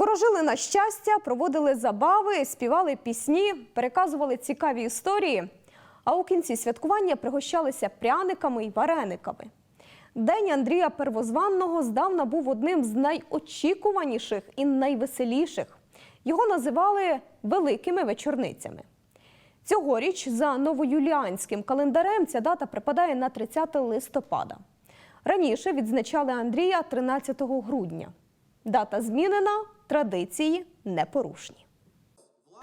Ворожили на щастя, проводили забави, співали пісні, переказували цікаві історії. А у кінці святкування пригощалися пряниками й варениками. День Андрія Первозванного здавна був одним з найочікуваніших і найвеселіших. Його називали великими вечорницями. Цьогоріч за новоюліанським календарем ця дата припадає на 30 листопада. Раніше відзначали Андрія 13 грудня. Дата змінена, традиції непорушні.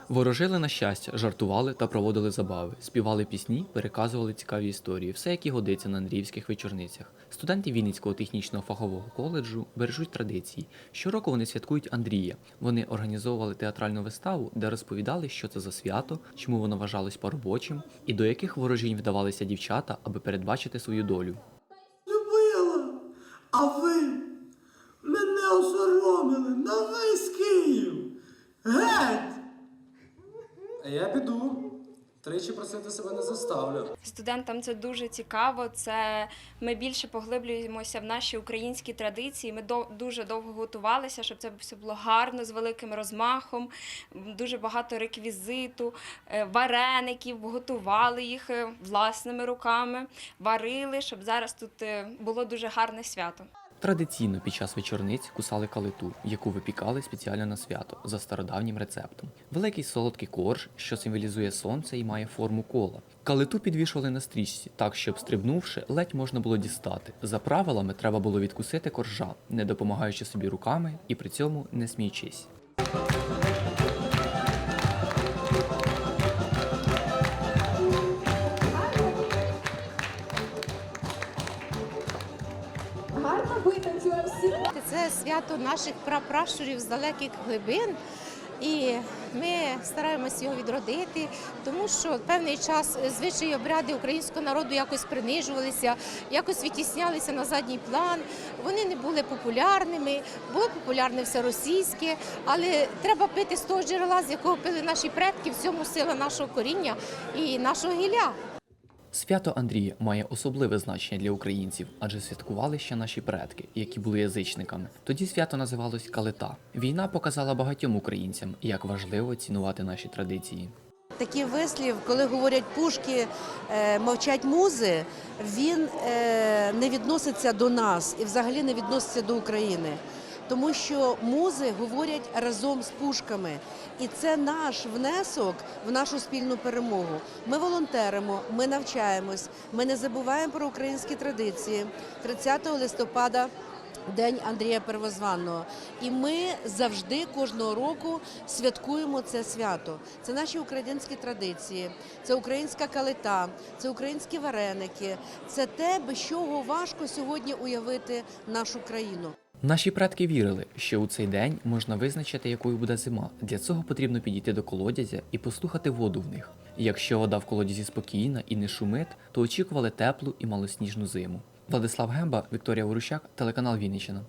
Ворожили на щастя, жартували та проводили забави, співали пісні, переказували цікаві історії, все, як і годиться на андріївських вечорницях. Студенти Вінницького технічного фахового коледжу бережуть традиції. Щороку вони святкують Андрія. Вони організовували театральну виставу, де розповідали, що це за свято, чому воно вважалось по-робочим, і до яких ворожінь вдавалися дівчата, аби передбачити свою долю. любила, а ви мене осоромили на весь Київ. Геть! А я піду. Тричі просити себе не заставлю. Студентам це дуже цікаво. Це ми більше поглиблюємося в наші українські традиції. Ми до, дуже довго готувалися, щоб це все було гарно, з великим розмахом, дуже багато реквізиту, е, вареників, готували їх е, власними руками, варили, щоб зараз тут е, було дуже гарне свято. Традиційно під час вечорниць кусали калиту, яку випікали спеціально на свято за стародавнім рецептом. Великий солодкий корж, що символізує сонце і має форму кола. Калиту підвішували на стрічці, так щоб стрибнувши, ледь можна було дістати. За правилами треба було відкусити коржа, не допомагаючи собі руками і при цьому не сміючись. Це свято наших прапращурів з далеких глибин. І ми стараємося його відродити, тому що певний час звичаї обряди українського народу якось принижувалися, якось відтіснялися на задній план. Вони не були популярними, було популярне все російське, але треба пити з того джерела, з якого пили наші предки, в цьому сила нашого коріння і нашого гілля. Свято Андрія має особливе значення для українців, адже святкували ще наші предки, які були язичниками. Тоді свято називалось Калита. Війна показала багатьом українцям, як важливо цінувати наші традиції. Такий вислів, коли говорять пушки, е, мовчать музи, він е, не відноситься до нас і взагалі не відноситься до України. Тому що музи говорять разом з пушками, і це наш внесок в нашу спільну перемогу. Ми волонтеримо, ми навчаємось, ми не забуваємо про українські традиції. 30 листопада День Андрія Первозванного. І ми завжди кожного року святкуємо це свято. Це наші українські традиції, це українська калита, це українські вареники, це те, без чого важко сьогодні уявити нашу країну. Наші предки вірили, що у цей день можна визначити, якою буде зима. Для цього потрібно підійти до колодязя і послухати воду в них. Якщо вода в колодязі спокійна і не шумить, то очікували теплу і малосніжну зиму. Владислав Гемба, Вікторія Ворущак, телеканал Вінниччина.